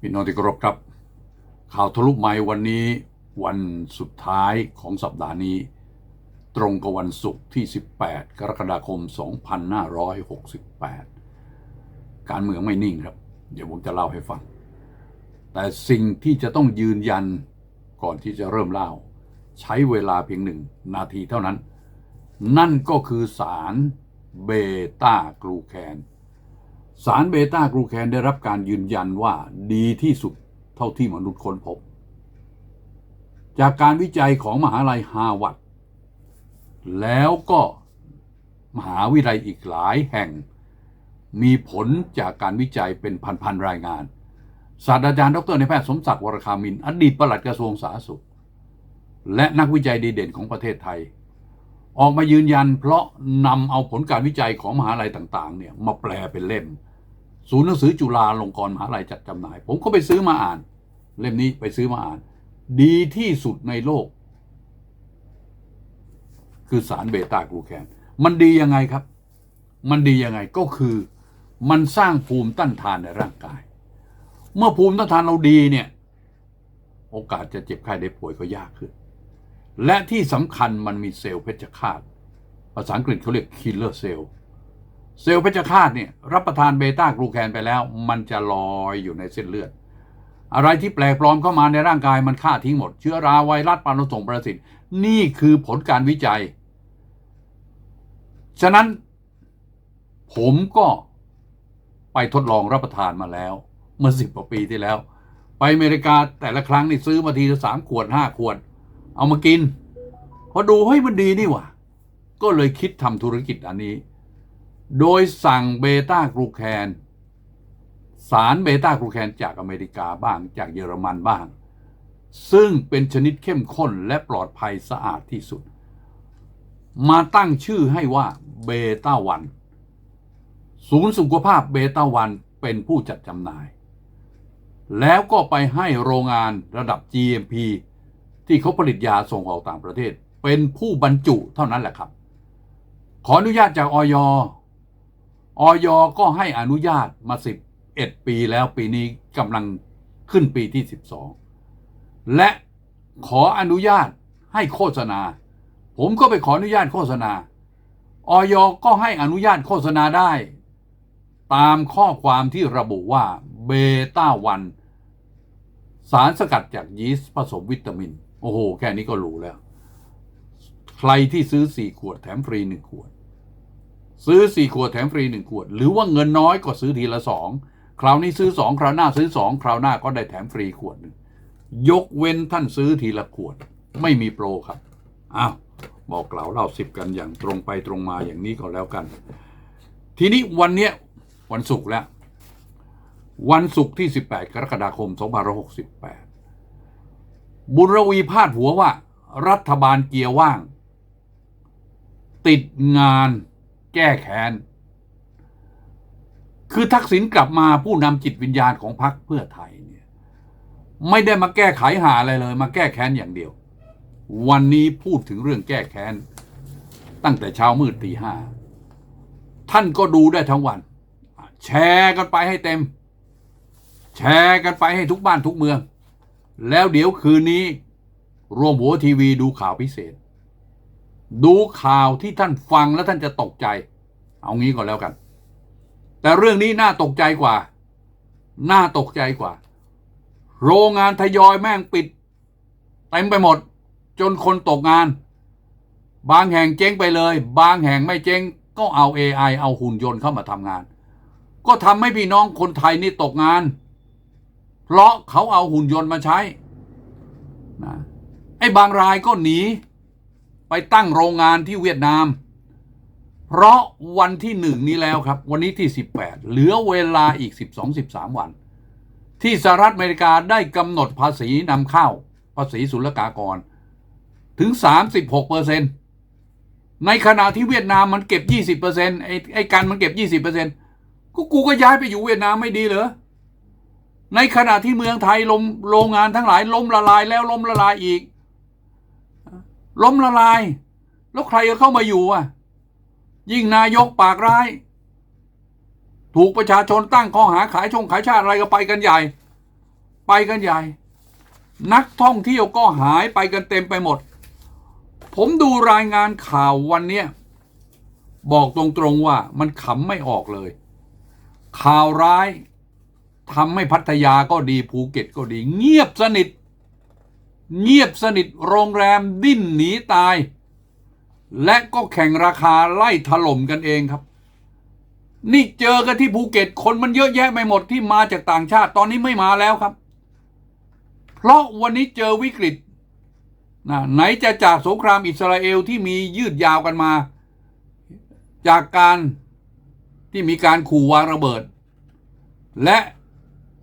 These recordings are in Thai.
พี่น้องที่เคารพครับ ข่าวทะลุไม้วันนี้วันสุดท้ายของสัปดาห์นี้ ตรงกับวันศุกร์ที่ 18 กรกฎาคม 2568 การเมืองไม่นิ่งครับ เดี๋ยวผมจะเล่าให้ฟัง แต่สิ่งที่จะต้องยืนยันก่อนที่จะเริ่มเล่า ใช้เวลาเพียงหนึ่งนาทีเท่านั้น นั่นก็คือสารเบต้ากลูแคน สารเบต้ากลูแคนได้รับการยืนยันว่าดีที่สุดเท่าที่มนุษย์ค้นพบ จากการวิจัยของมหาลัยฮาวาดแล้วก็มหาวิทยาลัยอีกหลายแห่ง มีผลจากการวิจัยเป็นพันๆรายงาน ศาสตราจารย์ดรในแพทย์สมศักดิ์วรคามิน อดีตปลัดกระทรวงสาธารณสุข และนักวิจัยดีเด่นของประเทศไทย ออกมายืนยันเพราะนำเอาผลการวิจัยของมหาลัยต่างๆเนี่ยมาแปลเป็นเล่ม ศูนย์หนังสือจุฬาลงกรณ์มหาลัยจัดจำหน่าย ผมก็ไปซื้อมาอ่าน เล่มนี้ไปซื้อมาอ่าน ดีที่สุดในโลก คือสารเบต้ากลูแคน มันดียังไงครับ มันดียังไงก็คือมันสร้างภูมิต้านทานในร่างกาย เมื่อภูมิต้านทานเราดีเนี่ย โอกาสจะเจ็บไข้ได้ป่วยก็ยากขึ้น และที่สำคัญมันมีเซลล์เพชฌฆาตภาษาอังกฤษเขาเรียก killer cell เซลล์ เพชฌฆาตเนี่ยรับประทานเบต้ากลูแคนไปแล้ว มันจะลอยอยู่ในเส้นเลือด อะไรที่แปลกปลอมเข้ามาในร่างกายมันฆ่าทิ้งหมด เชื้อราไวรัสปานส่งประสิทธิ์ นี่คือผลการวิจัย ฉะนั้นผมก็ไปทดลองรับประทานมาแล้วเมื่อสิบกว่าปีที่แล้ว ไปอเมริกาแต่ละครั้งนี่ซื้อมาทีละสามขวดห้าขวด เอามากิน พอดูเฮ้ยมันดีนี่หว่า ก็เลยคิดทำธุรกิจอันนี้ โดยสั่งเบต้ากลูแคนสารเบต้ากลูแคนจากอเมริกาบ้างจากเยอรมันบ้าง ซึ่งเป็นชนิดเข้มข้นและปลอดภัยสะอาดที่สุด มาตั้งชื่อให้ว่าเบต้าวันศูนย์สุขภาพเบต้าวันเป็นผู้จัดจำหน่าย แล้วก็ไปให้โรงงานระดับ GMP ที่เขาผลิตยาส่งออกต่างประเทศ เป็นผู้บรรจุเท่านั้นแหละครับ ขออนุญาตจากออย ออยก็ให้อนุญาตมา 11 ปีแล้วปีนี้กำลังขึ้นปีที่ 12 และขออนุญาตให้โฆษณา ผมก็ไปขออนุญาตโฆษณาออยก็ให้อนุญาตโฆษณาได้ ตามข้อความที่ระบุว่าเบต้าวันสารสกัดจากยีสต์ผสมวิตามิน โอ้โห แค่นี้ก็รู้แล้ว ใครที่ซื้อ 4 ขวดแถมฟรี 1 ขวด ซื้อ 4 ขวดแถมฟรี 1 ขวด หรือว่าเงินน้อยก็ซื้อทีละ 2 คราวนี้ซื้อ 2 คราวหน้าซื้อ 2 คราวหน้าก็ได้แถมฟรีขวดหนึ่งยกเว้นท่านซื้อทีละขวด ไม่มีโปรครับอ้าวบอกกล่าวเล่าสิบกันอย่างตรงไปตรงมาอย่างนี้ก็แล้วกัน ทีนี้วันเนี้ยวันศุกร์แล้ว วันศุกร์ที่ 18 กรกฎาคม 2568 บุญรวีพาดหัวว่า รัฐบาลเกียร์ว่าง ติดงาน แก้แค้น คือทักษิณกลับมาผู้นำจิตวิญญาณของพรรคเพื่อไทยเนี่ยไม่ได้มาแก้ไขหาอะไรเลย มาแก้แค้นอย่างเดียว วันนี้พูดถึงเรื่องแก้แค้น ตั้งแต่เช้ามืดตีห้าท่านก็ดูได้ทั้งวัน แชร์กันไปให้เต็ม แชร์กันไปให้ทุกบ้านทุกเมือง แล้วเดี๋ยวคืนนี้รวมหัวทีวีดูข่าวพิเศษ ดูข่าวที่ท่านฟังแล้วท่านจะตกใจ เอางี้ก่อนแล้วกัน แต่เรื่องนี้น่าตกใจกว่า น่าตกใจกว่า โรงงานทยอยแม่งปิดเต็มไปหมด จนคนตกงาน บางแห่งเจ๊งไปเลย บางแห่งไม่เจ๊งก็เอา AI เอาหุ่นยนต์เข้ามาทำงาน ก็ทำให้พี่น้องคนไทยนี่ตกงาน เพราะเขาเอาหุ่นยนต์มาใช้นะไอ้บางรายก็หนี ไปตั้งโรงงานที่เวียดนาม เพราะวันที่หนึ่งนี้แล้วครับ วันนี้ที่ 18 เหลือเวลาอีก 12-13 วัน ที่สหรัฐอเมริกาได้กำหนดภาษีนำเข้า ภาษีศุลกากร ถึง 36เปอร์เซ็นตในขณะที่เวียดนามมันเก็บ 20เปอร์เซ็นไอ้ไอ้กันมันเก็บ 20เปอร์เซ็นก็กูก็ย้ายไปอยู่เวียดนามไม่ดีเหรอ ในขณะที่เมืองไทยลมโรงงานทั้งหลายล้มละลายแล้วล้มละลายอีก ล้มละลาย แล้วใครจะเข้ามาอยู่อะ ยิ่งนายกปากร้าย ถูกประชาชนตั้งข้อหาขายชงขายชาติอะไรก็ไปกันใหญ่ ไปกันใหญ่ นักท่องเที่ยวก็หายไปกันเต็มไปหมด ผมดูรายงานข่าววันเนี้ยบอกตรงๆว่ามันขำไม่ออกเลย ข่าวร้ายทำให้พัทยาก็ดีภูเก็ตก็ดี เงียบสนิท เงียบสนิทโรงแรมดิ้นหนีตาย และก็แข่งราคาไล่ถล่มกันเองครับ นี่เจอกันที่ภูเก็ตคนมันเยอะแยะไปหมดที่มาจากต่างชาติตอนนี้ไม่มาแล้วครับ เพราะวันนี้เจอวิกฤตนะไหนจะจากสงครามอิสราเอลที่มียืดยาวกันมา จากการที่มีการขู่วางระเบิด และ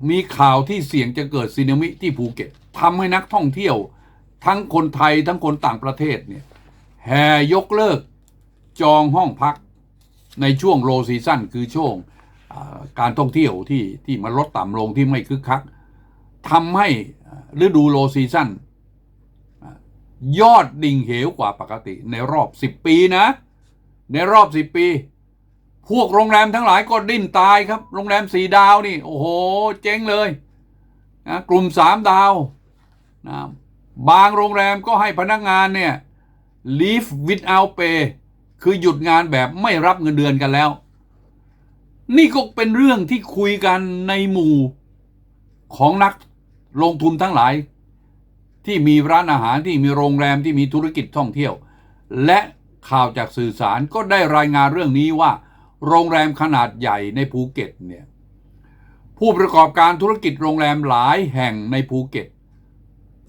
มีข่าวที่เสี่ยงจะเกิดสึนามิที่ภูเก็ต ทำให้นักท่องเที่ยว ทั้งคนไทยทั้งคนต่างประเทศเนี่ยแห่ยกเลิกจองห้องพักในช่วงโลซีซั่นคือช่วงการท่องเที่ยวที่ที่มันลดต่ำลงที่ไม่คึกคักทำให้ฤดูโลซีซั่นยอดดิ่งเหวกว่าปกติในรอบ 10 ปีนะ ในรอบ 10 ปี พวกโรงแรมทั้งหลายก็ดิ้นตายครับ โรงแรมสีดาวนี่ โอ้โห เจ๊งเลยนะกลุ่มสามดาว นะบางโรงแรมก็ให้พนักงานเนี่ย leave without pay คือหยุดงานแบบไม่รับเงินเดือนกันแล้ว นี่ก็เป็นเรื่องที่คุยกันในหมู่ของนักลงทุนทั้งหลาย ที่มีร้านอาหารที่มีโรงแรมที่มีธุรกิจท่องเที่ยว และข่าวจากสื่อสารก็ได้รายงานเรื่องนี้ว่า โรงแรมขนาดใหญ่ในภูเก็ตเนี่ยผู้ประกอบการธุรกิจโรงแรมหลายแห่งในภูเก็ต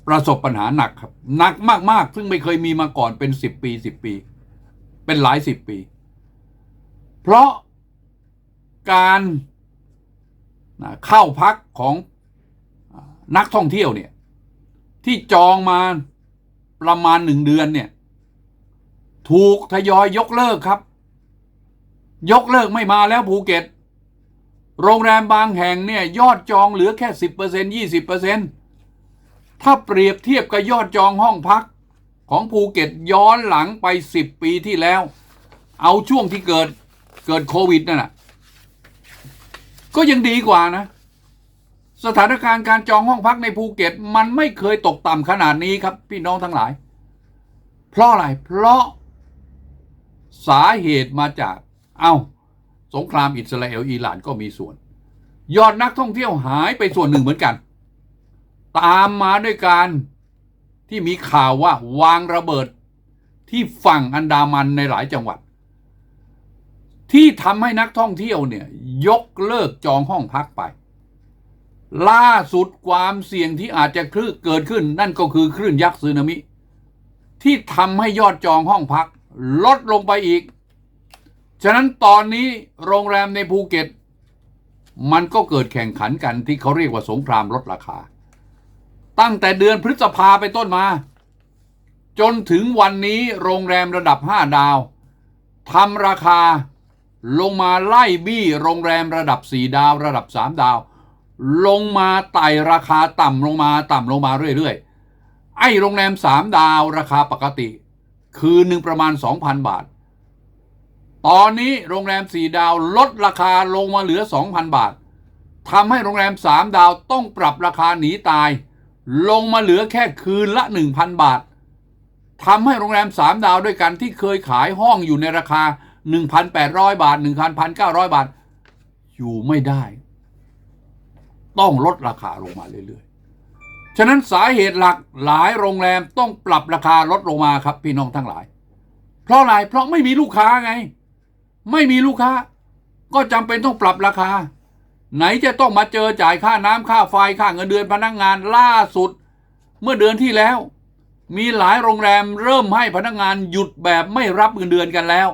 ประสบปัญหาหนักครับ หนักมาก ๆ ซึ่งไม่เคยมีมาก่อนเป็นสิบปีสิบปี เป็นหลายสิบปี เพราะการเข้าพักของนักท่องเที่ยวเนี่ย ที่จองมาประมาณหนึ่งเดือนเนี่ย ถูกทยอยยกเลิกครับ ยกเลิกไม่มาแล้วภูเก็ต โรงแรมบางแห่งเนี่ย ยอดจองเหลือแค่สิบเปอร์เซ็นยี่สิบเปอร์เซ็น ถ้าเปรียบเทียบกับยอดจองห้องพักของภูเก็ตย้อนหลังไปสิบปีที่แล้ว เอาช่วงที่เกิดเกิดโควิดนั่นแหละก็ยังดีกว่านะ สถานการณ์การจองห้องพักในภูเก็ต มันไม่เคยตกต่ำขนาดนี้ครับ พี่น้องทั้งหลาย เพราะอะไร เพราะสาเหตุมาจาก เอา้า สงครามอิสราเอลอิหร่านก็มีส่วน ยอดนักท่องเที่ยวหายไปส่วนหนึ่งเหมือนกัน ตามมาด้วยการที่มีข่าวว่าวางระเบิดที่ฝั่งอันดามันในหลายจังหวัด ที่ทำให้นักท่องเที่ยวเนี่ยยกเลิกจองห้องพักไป ล่าสุดความเสี่ยงที่อาจจะคลื่นเกิดขึ้น นั่นก็คือคลื่นยักษ์สึนามิ ที่ทำให้ยอดจองห้องพักลดลงไปอีก ฉะนั้นตอนนี้โรงแรมในภูเก็ต มันก็เกิดแข่งขันกันที่เขาเรียกว่าสงครามลดราคา ตั้งแต่เดือนพฤษภาไปต้นมา จนถึงวันนี้โรงแรมระดับ 5 ดาวทำราคาลงมาไล่บี้โรงแรมระดับ 4 ดาว ระดับ 3 ดาว ลงมาไต่ราคาต่ำลงมาต่ำลงมาเรื่อยๆ ไอ้โรงแรม 3 ดาวราคาปกติ คืนหนึ่งประมาณ 2,000 บาท ตอนนี้โรงแรม 4 ดาวลดราคาลงมาเหลือ 2,000 บาททำให้โรงแรม 3 ดาวต้องปรับราคาหนีตาย ลงมาเหลือแค่คืนละ 1,000 บาททำให้โรงแรม 3 ดาวด้วยกันที่เคยขายห้องอยู่ในราคา 1,800 บาท 1,900 บาท อยู่ไม่ได้ ต้องลดราคาลงมาเรื่อยๆ ฉะนั้นสาเหตุหลักหลายโรงแรมต้องปรับราคาลดลงมาครับพี่น้องทั้งหลาย เพราะอะไรเพราะไม่มีลูกค้าไง ไม่มีลูกค้า ก็จำเป็นต้องปรับราคา ไหนจะต้องมาเจอจ่ายค่าน้ำค่าไฟค่าเงินเดือนพนักงานล่าสุด เมื่อเดือนที่แล้ว มีหลายโรงแรมเริ่มให้พนักงานหยุดแบบไม่รับเงินเดือนกันแล้ว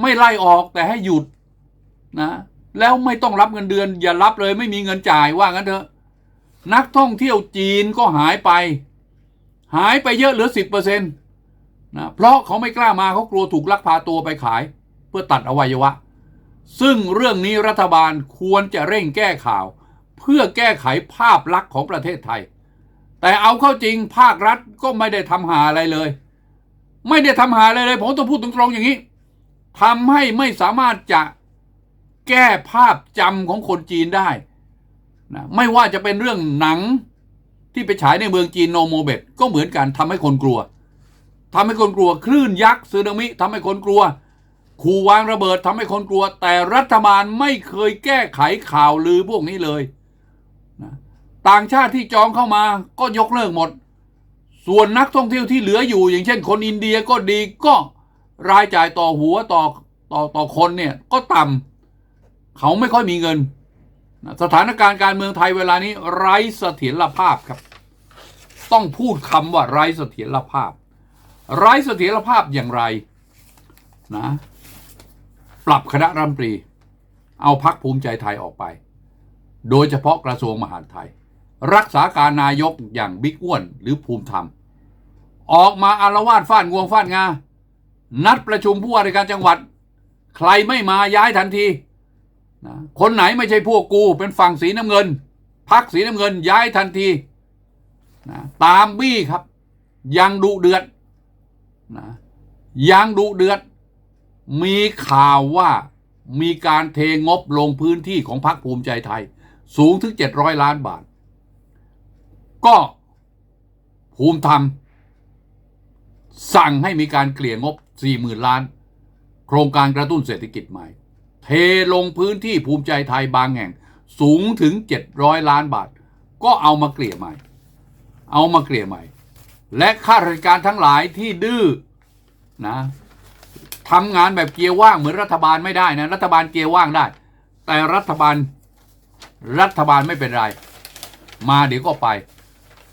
ไม่ไล่ออกแต่ให้หยุดนะแล้วไม่ต้องรับเงินเดือน อย่ารับเลยไม่มีเงินจ่ายว่างั้นเถอะ นักท่องเที่ยวจีนก็หายไป หายไปเยอะเหลือสิบเปอร์เซ็นต์นะเพราะเขาไม่กล้ามาเขากลัวถูกลักพาตัวไปขาย เพื่อตัดอวัยวะ ซึ่งเรื่องนี้รัฐบาลควรจะเร่งแก้ข่าว เพื่อแก้ไขภาพลักษณ์ของประเทศไทย แต่เอาเข้าจริงภาครัฐก็ไม่ได้ทำหาอะไรเลย ไม่ได้ทำหาอะไรเลย ผมต้องพูดตรงๆอย่างนี้ทำให้ไม่สามารถจะแก้ภาพจำของคนจีนได้นะไม่ว่าจะเป็นเรื่องหนังที่ไปฉายในเมืองจีนโนโมเบตก็เหมือนกันทำให้คนกลัวทำให้คนกลัวคลื่นยักษ์สึนามิทำให้คนกลัว ขู่วางระเบิดทำให้คนกลัว แต่รัฐบาลไม่เคยแก้ไขข่าวลือพวกนี้เลยนะต่างชาติที่จองเข้ามาก็ยกเลิกหมด ส่วนนักท่องเที่ยวที่เหลืออยู่ อย่างเช่น คนอินเดียก็ดีก็รายจ่ายต่อหัวต่อต่อต่อคนเนี่ยก็ต่ำเขาไม่ค่อยมีเงินนะสถานการณ์การเมืองไทยเวลานี้ไร้เสถียรภาพครับ ต้องพูดคำว่าไร้เสถียรภาพ ไร้เสถียรภาพอย่างไรนะ ปรับคณะรัฐมนตรี เอาพักภูมิใจไทยออกไป โดยเฉพาะกระทรวงมหาดไทย รักษาการนายกอย่างบิ๊กอ้วนหรือภูมิธรรม ออกมาอารวาสฟาดงวงฟาดงา นัดประชุมผู้ว่าราชการจังหวัด ใครไม่มาย้ายทันทีนะคนไหนไม่ใช่พวกกูเป็นฝั่งสีน้ำเงินพักสีน้ำเงินย้ายทันทีนะตามบี้ครับ ยังดุเดือดนะยังดุเดือด มีข่าวว่ามีการเทงบลงพื้นที่ของพรรคภูมิใจไทย สูงถึง 700 ล้านบาท ก็ภูมิธรรม สั่งให้มีการเกลี่ยงบ 40,000 ล้าน โครงการกระตุ้นเศรษฐกิจใหม่ เทลงพื้นที่ภูมิใจไทยบางแห่ง สูงถึง 700 ล้านบาท ก็เอามาเกลี่ยใหม่ เอามาเกลี่ยใหม่ และข้าราชการทั้งหลายที่ดื้อนะ ทำงานแบบเกียร์ว่างเหมือนรัฐบาลไม่ได้นะ รัฐบาลเกียร์ว่างได้ แต่รัฐบาลรัฐบาลไม่เป็นไร มาเดี๋ยวก็ไป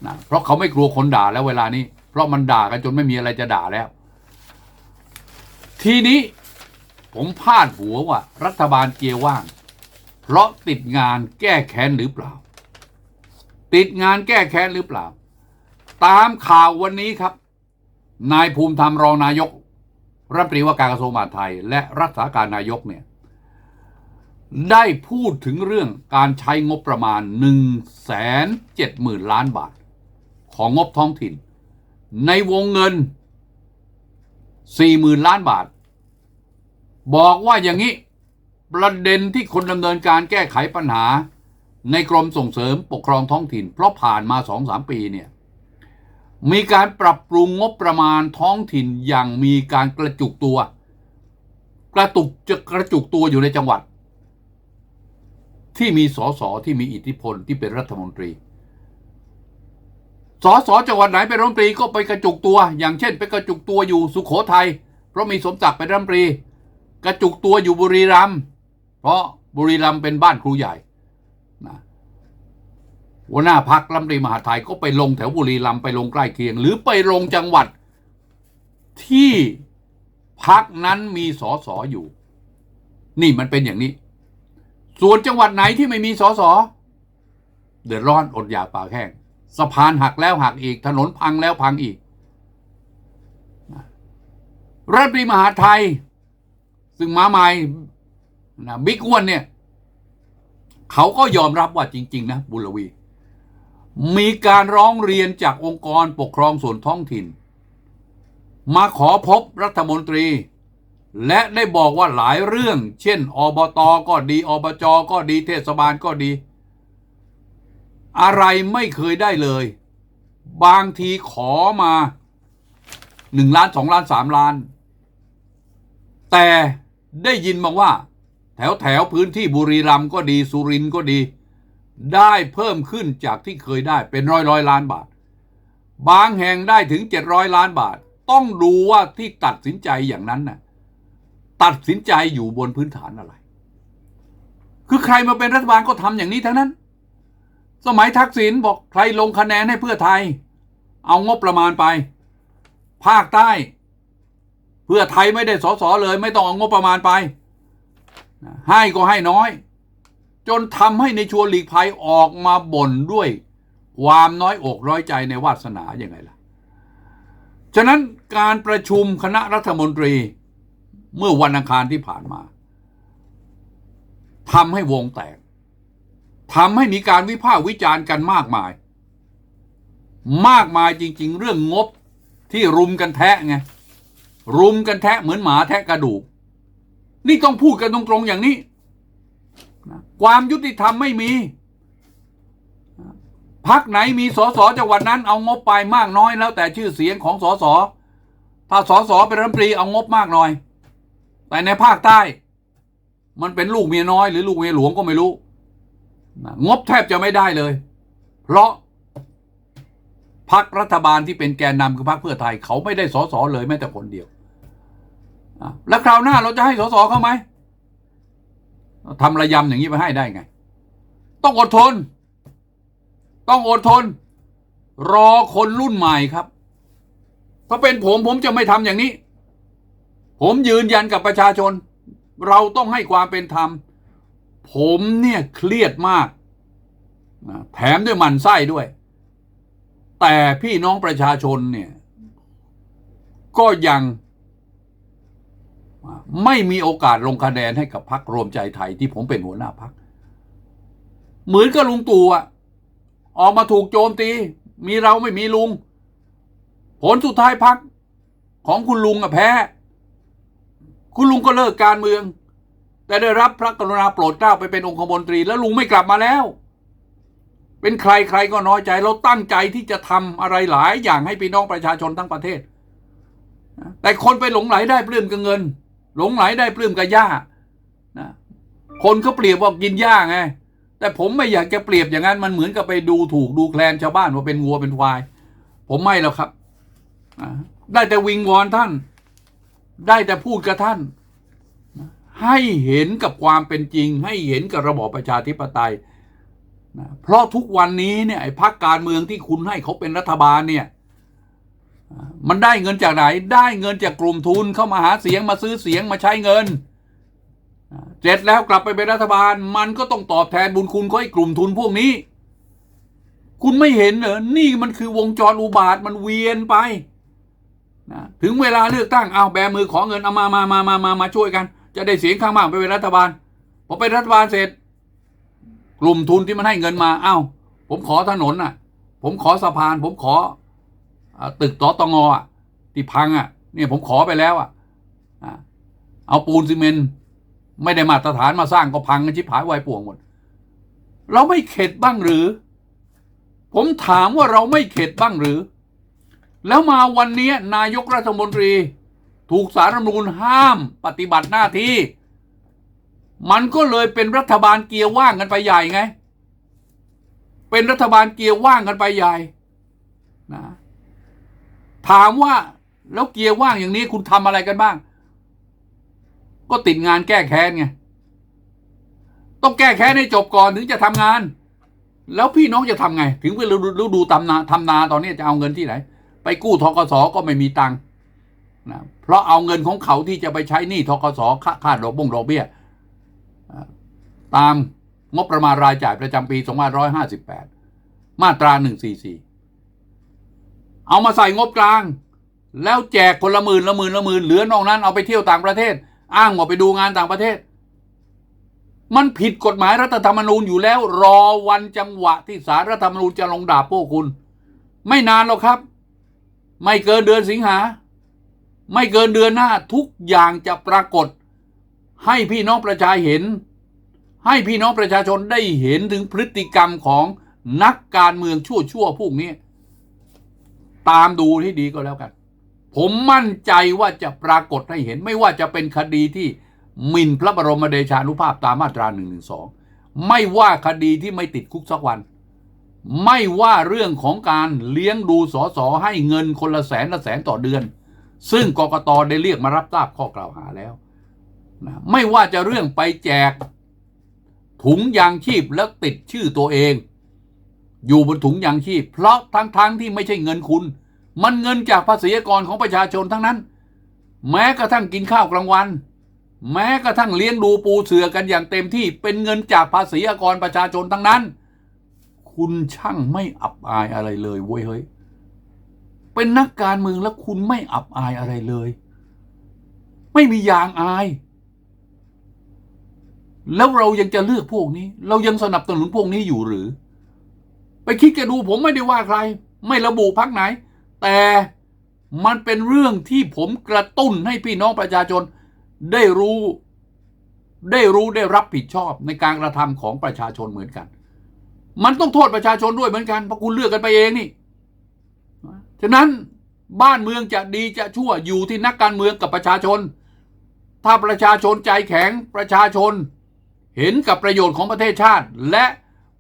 นะเพราะเขาไม่กลัวคนด่าแล้วเวลานี้ เพราะมันด่ากันจนไม่มีอะไรจะด่าแล้ว ทีนี้ผมพาดหัวว่า รัฐบาลเกียร์ว่าง เพราะติดงานแก้แค้นหรือเปล่า ติดงานแก้แค้นหรือเปล่า ตามข่าววันนี้ครับ นายภูมิธรรมรองนายก รัฐมนตรีว่าการกระทรวงมหาดไทย และรักษาการนายกเนี่ยได้พูดถึงเรื่องการใช้งบประมาณ 1 7 0 0 0 0 ล้านบาท ของงบท้องถิ่น ในวงเงิน 40,000 ล้านบาท บอกว่าอย่างนี้ประเด็นที่คนดำเนินการแก้ไขปัญหาในกรมส่งเสริมปกครองท้องถิ่น เพราะผ่านมา 2-3 ปีเนี่ย มีการปรับปรุงงบประมาณท้องถิ่นอย่างมีการกระจุกตัว กระตุกจะกระจุกตัวอยู่ในจังหวัด ที่มีสสที่มีอิทธิพลที่เป็นรัฐมนตรีสสจังหวัดไหนเป็นรัฐมนตรีก็ไปกระจุกตัว อย่างเช่น ไปกระจุกตัวอยู่สุขโขทัยเพราะมีสมศักดิ์เป็นรัฐมนตรี กระจุกตัวอยู่บุรีรัมย์เพราะบุรีรัมย์เป็นบ้านครูใหญ่ หัวหน้าพักรัฐมนตรีมหาไทยก็ไปลงแถวบุรีรัมย์ไปลงใกล้เคียง หรือไปลงจังหวัดที่พักนั้นมีสอสออยู่ นี่มันเป็นอย่างนี้ ส่วนจังหวัดไหนที่ไม่มีสอสอเดือดร้อนอดอยากปากแห้งสะพานหักแล้วหักอีก ถนนพังแล้วพังอีก รัฐมนตรีมหาไทย ซึ่งมาใหม่นะบิ๊กอ้วนเนี่ย เขาก็ยอมรับว่าจริง ๆ นะ บุรวี มีการร้องเรียนจากองค์กรปกครองส่วนท้องถิ่น มาขอพบรัฐมนตรี และได้บอกว่าหลายเรื่อง เช่น อบตก็ดีอบจก็ดีเทศบาลก็ดี อะไรไม่เคยได้เลย บางทีขอมาหนึ่งล้านสองล้านสามล้าน แต่ได้ยินมาว่า แถวแถวพื้นที่บุรีรัมย์ก็ดีสุรินทร์ก็ดี ได้เพิ่มขึ้นจากที่เคยได้เป็นร้อยร้อยล้านบาท บางแห่งได้ถึงเจ็ดร้อยล้านบาท ต้องดูว่าที่ตัดสินใจอย่างนั้นน่ะตัดสินใจอยู่บนพื้นฐานอะไร คือใครมาเป็นรัฐบาลก็ทำอย่างนี้ทั้งนั้น สมัยทักษิณบอกใครลงคะแนนให้เพื่อไทย เอางบประมาณไป ภาคใต้ เพื่อไทยไม่ได้สอสอเลย ไม่ต้องเอางบประมาณไป ให้ก็ให้น้อย จนทำให้ในชัวร์หลีกภัยออกมาบ่นด้วย ความน้อยอกร้อยใจในวาสนาอย่างไงล่ะ ฉะนั้นการประชุมคณะรัฐมนตรีเมื่อวันอังคารที่ผ่านมาทำให้วงแตกทำให้มีการวิพากษ์วิจารณ์กันมากมาย มากมายจริง ๆ เรื่องงบที่รุมกันแทะไงรุมกันแทะเหมือนหมาแทะกระดูก นี่ต้องพูดกันตรงๆอย่างนี้ ความยุติธรรมไม่มีพักไหนมีสสจังหวัดนั้นเอางบไปมากน้อยแล้วแต่ชื่อเสียงของสสถ้าสสเป็นรัฐมนตรีเอางบมากหน่อย แต่ในภาคใต้ มันเป็นลูกเมียน้อยหรือลูกเมียหลวงก็ไม่รู้ งบแทบจะไม่ได้เลย เพราะพักรัฐบาลที่เป็นแกนนำคือพักเพื่อไทย เขาไม่ได้สสเลยแม้แต่คนเดียว แล้วคราวหน้าเราจะให้สสเขาไหม ทำระยำอย่างนี้ไปให้ได้ไง ต้องอดทน ต้องอดทน รอคนรุ่นใหม่ครับ ถ้าเป็นผมผมจะไม่ทำอย่างนี้ ผมยืนยันกับประชาชน เราต้องให้ความเป็นธรรม ผมเนี่ยเครียดมาก แถมด้วยมันไส้ด้วย แต่พี่น้องประชาชนเนี่ย ก็ยัง ไม่มีโอกาสลงคะแนนให้กับพรรครวมใจไทยที่ผมเป็นหัวหน้าพรรคเหมือนกับลุงตู่อะออกมาถูกโจมตี มีเราไม่มีลุง ผลสุดท้ายพักของคุณลุงอะแพ้ คุณลุงก็เลิกการเมือง แต่ได้รับพระกรุณาโปรดเกล้าไปเป็นองคมนตรี แล้วลุงไม่กลับมาแล้ว เป็นใครใครก็น้อยใจ เราตั้งใจที่จะทำอะไรหลายอย่างให้พี่น้องประชาชนทั้งประเทศ แต่คนไปหลงไหลได้ปลื้มกับเงิน หลงไหลได้ปลื้มกับหญ้านะคนเขาเปรียบว่ากินหญ้าไง แต่ผมไม่อยากจะเปรียบอย่างนั้นมันเหมือนกับไปดูถูกดูแคลนชาวบ้านว่าเป็นวัวเป็นควาย ผมไม่แล้วครับอ่าได้แต่วิงวอนท่าน ได้แต่พูดกับท่าน ให้เห็นกับความเป็นจริง ให้เห็นกับระบอบประชาธิปไตยนะเพราะทุกวันนี้เนี่ยไอ้พรรคการเมืองที่คุณให้เขาเป็นรัฐบาลเนี่ย มันได้เงินจากไหน ได้เงินจากกลุ่มทุนเข้ามาหาเสียงมาซื้อเสียงมาใช้เงินเสร็จแล้วกลับไปเป็นรัฐบาล มันก็ต้องตอบแทนบุญคุณเขาให้กลุ่มทุนพวกนี้ คุณไม่เห็นเหรอนี่มันคือวงจรอุบาทมันเวียนไปนะถึงเวลาเลือกตั้งเอาแบมือขอเงินเอามามามามามามาช่วยกัน จะได้เสียงข้างมากไปเป็นรัฐบาลพอเป็นรัฐบาลเสร็จ กลุ่มทุนที่มันให้เงินมาเอ้า ผมขอถนนอะ ผมขอสะพาน ผมขอ ตึกตอตงอะที่พังอะเนี่ยผมขอไปแล้วอะเอาปูนซีเมนต์ไม่ได้มาตรฐานมาสร้างก็พังกันชิบหายวายป่วงหมด เราไม่เข็ดบ้างหรือ ผมถามว่าเราไม่เข็ดบ้างหรือ แล้วมาวันนี้นายกรัฐมนตรี ถูกสารรัฐมนูญห้ามปฏิบัติหน้าที่ มันก็เลยเป็นรัฐบาลเกียร์ว่างกันไปใหญ่ไง เป็นรัฐบาลเกียร์ว่างกันไปใหญ่นะ ถามว่าแล้วเกียร์ว่างอย่างนี้คุณทำอะไรกันบ้าง ก็ติดงานแก้แค้นไง ต้องแก้แค้นให้จบก่อนถึงจะทำงาน แล้วพี่น้องจะทำไง ถึงเวลาฤดูทำนาทำนาตอนนี้จะเอาเงินที่ไหน ไปกู้ทกสก็ไม่มีตังค์นะเพราะเอาเงินของเขาที่จะไปใช้หนี้ทกสค่าค่าดอกบงดอกเบี้ยตามงบประมาณรายจ่ายประจำปี 2558 มาตรา 144 เอามาใส่งบกลาง แล้วแจกคนละหมื่นละหมื่นละหมื่นเหลือนอกนั้นเอาไปเที่ยวต่างประเทศ อ้างว่าไปดูงานต่างประเทศ มันผิดกฎหมายรัฐธรรมนูญอยู่แล้ว รอวันจังหวะที่สารรัฐธรรมนูญจะลงดาบพวกคุณ ไม่นานหรอกครับ ไม่เกินเดือนสิงหา ไม่เกินเดือนหน้าทุกอย่างจะปรากฏ ให้พี่น้องประชาเห็น ให้พี่น้องประชาชนได้เห็นถึงพฤติกรรมของนักการเมืองชั่วๆพวกนี้ ตามดูที่ดีก็แล้วกัน ผมมั่นใจว่าจะปรากฏให้เห็นไม่ว่าจะเป็นคดีที่หมิ่นพระบรมเดชานุภาพตามมาตรา1นึไม่ว่าคดีที่ไม่ติดคุกสักวัน ไม่ว่าเรื่องของการเลี้ยงดูสอสอให้เงินคนละแสนละแสนต่อเดือน ซึ่งกกตได้เรียกมารับทราบข้อกล่าวหาแล้วนะไม่ว่าจะเรื่องไปแจกถุงยางชีพแล้วติดชื่อตัวเอง อยู่บนถุงยางชีพ เพราะทั้งๆทที่ไม่ใช่เงินคุณ มันเงินจากภาษีกรของประชาชนทั้งนั้น แม้กระทั่งกินข้าวกลางวัน แม้กระทั่งเลี้ยงดูปูเสือกันอย่างเต็มที่เป็นเงินจากภาษีกรประชาชนทั้งนั้น คุณช่างไม่อับอายอะไรเลยเว้ยเฮ้ยเป็นนักการเมืองแล้วคุณไม่อับอายอะไรเลย ไม่มียางอาย แล้วเรายังจะเลือกพวกนี้ เรายังสนับสนุนพวกนี้อยู่หรือ ไปคิดกันดูผมไม่ได้ว่าใคร ไม่ระบุพักไหน แต่มันเป็นเรื่องที่ผมกระตุ้นให้พี่น้องประชาชนได้รู้ ได้รู้ได้รับผิดชอบในการกระทำของประชาชนเหมือนกัน มันต้องโทษประชาชนด้วยเหมือนกันเพราะคุณเลือกกันไปเองนี่ฉะนั้นบ้านเมืองจะดีจะชั่วอยู่ที่นักการเมืองกับประชาชน ถ้าประชาชนใจแข็งประชาชน เห็นกับประโยชน์ของประเทศชาติ และ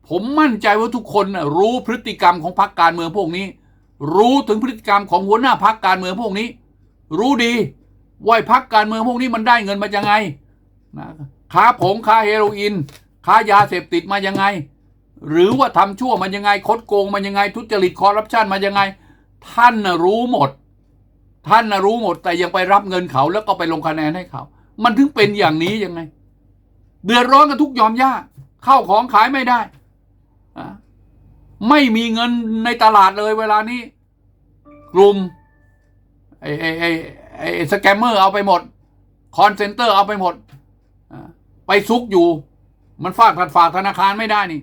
ผมมั่นใจว่าทุกคนรู้พฤติกรรมของพรรคการเมืองพวกนี้ รู้ถึงพฤติกรรมของหัวหน้าพรรคการเมืองพวกนี้ รู้ดีว่าพรรคการเมืองพวกนี้มันได้เงินมายังไงนะค้าผงค้าเฮโรอีนค้ายาเสพติดมายังไง หรือว่าทำชั่วมันยังไงคดโกงมันยังไง ทุจริตคอร์รัปชันมันยังไง ท่านนะรู้หมด ท่านนะรู้หมดแต่ยังไปรับเงินเขาแล้วก็ไปลงคะแนนให้เขา มันถึงเป็นอย่างนี้ยังไง เดือดร้อนกันทุกยอมย่าเข้าของขายไม่ได้ ไม่มีเงินในตลาดเลยเวลานี้ กลุ่มไอ้ไอ้ไอ้ไอ้สแกมเมอร์เอาไปหมด คอนเซนเตอร์เอาไปหมดอไปซุกอยู่ มันฝากผัดฝากธนาคารไม่ได้นี่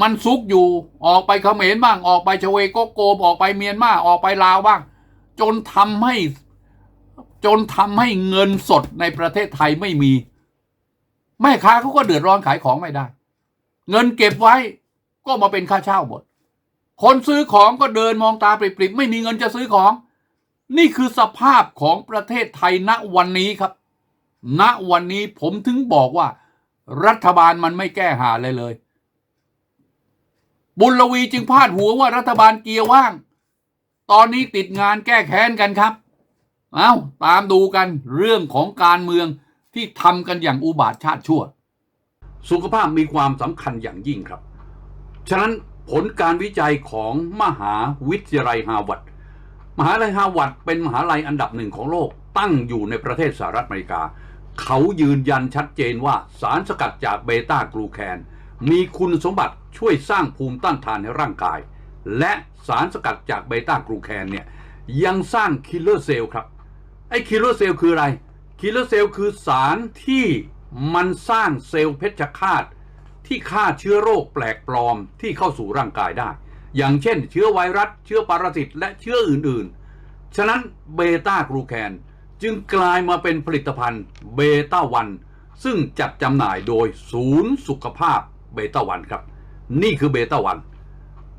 มันซุกอยู่ออกไปเขมรบ้าง ออกไปชเวโกโกมออกไปเมียนมา ออกไปลาวบ้าง จนทำให้จนทำให้เงินสดในประเทศไทยไม่มี แม่ค้าเขาก็เดือดร้อนขายของไม่ได้ เงินเก็บไว้ ก็มาเป็นค่าเช่าหมด คนซื้อของก็เดินมองตาปริบๆไม่มีเงินจะซื้อของ นี่คือสภาพของประเทศไทยณวันนี้ครับ ณวันนี้ผมถึงบอกว่า รัฐบาลมันไม่แก้หาเลยเลย บุญลวีจึงพาดหัวว่ารัฐบาลเกียร์ว่าง ตอนนี้ติดงานแก้แค้นกันครับ เอาตามดูกันเรื่องของการเมืองที่ทำกันอย่างอุบาทชาติชั่ว สุขภาพมีความสำคัญอย่างยิ่งครับ ฉะนั้นผลการวิจัยของมหาวิทยาลัยฮาร์วาร์ดมหาลัยฮาร์วาร์ดเป็นมหาลัยอันดับหนึ่งของโลกตั้งอยู่ในประเทศสหรัฐอเมริกา เขายืนยันชัดเจนว่าสารสกัดจากเบต้ากลูแคน มีคุณสมบัติช่วยสร้างภูมิต้านทานในร่างกาย และสารสกัดจากเบต้ากลูแคนเนี่ยยังสร้างคิลเลอร์เซลล์ครับ ไอ้คิลเลอร์เซลล์คืออะไร คิลเลอร์เซลล์คือสารที่มันสร้างเซลล์เพชฌฆาต ที่ฆ่าเชื้อโรคแปลกปลอมที่เข้าสู่ร่างกายได้ อย่างเช่น เชื้อไวรัส เชื้อปรสิตและเชื้ออื่นๆ ฉะนั้นเบต้ากลูแคนจึงกลายมาเป็นผลิตภัณฑ์เบต้าวันซึ่งจัดจำหน่ายโดยศูนย์สุขภาพเบต้าวันครับ นี่คือเบต้าวัน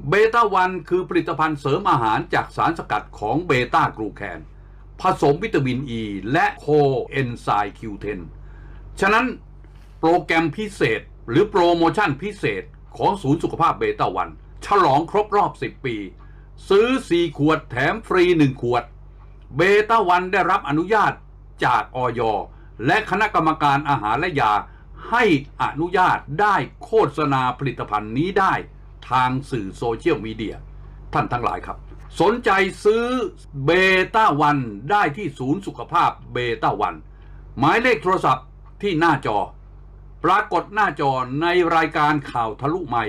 เบต้าวันคือผลิตภัณฑ์เสริมอาหารจากสารสกัดของเบต้ากลูแคนผสมวิตามินอ e ีและโคเอนไซม์ Q10 ฉะนั้นโปรแกรมพิเศษ หรือโปรโมชั่นพิเศษของศูนย์สุขภาพเบต้าวัน ฉลองครบรอบ 10 ปี ซื้อ 4 ขวดแถมฟรี 1 ขวด เบต้าวันได้รับอนุญาตจากออยและคณะกรรมการอาหารและยา ให้อนุญาตได้โฆษณาผลิตภัณฑ์นี้ได้ ทางสื่อโซเชียลมีเดีย ท่านทั้งหลายครับ สนใจซื้อเบต้าวันได้ที่ศูนย์สุขภาพเบต้าวัน หมายเลขโทรศัพท์ที่หน้าจอ ปรากฏหน้าจอในรายการข่าวทะลุใหม่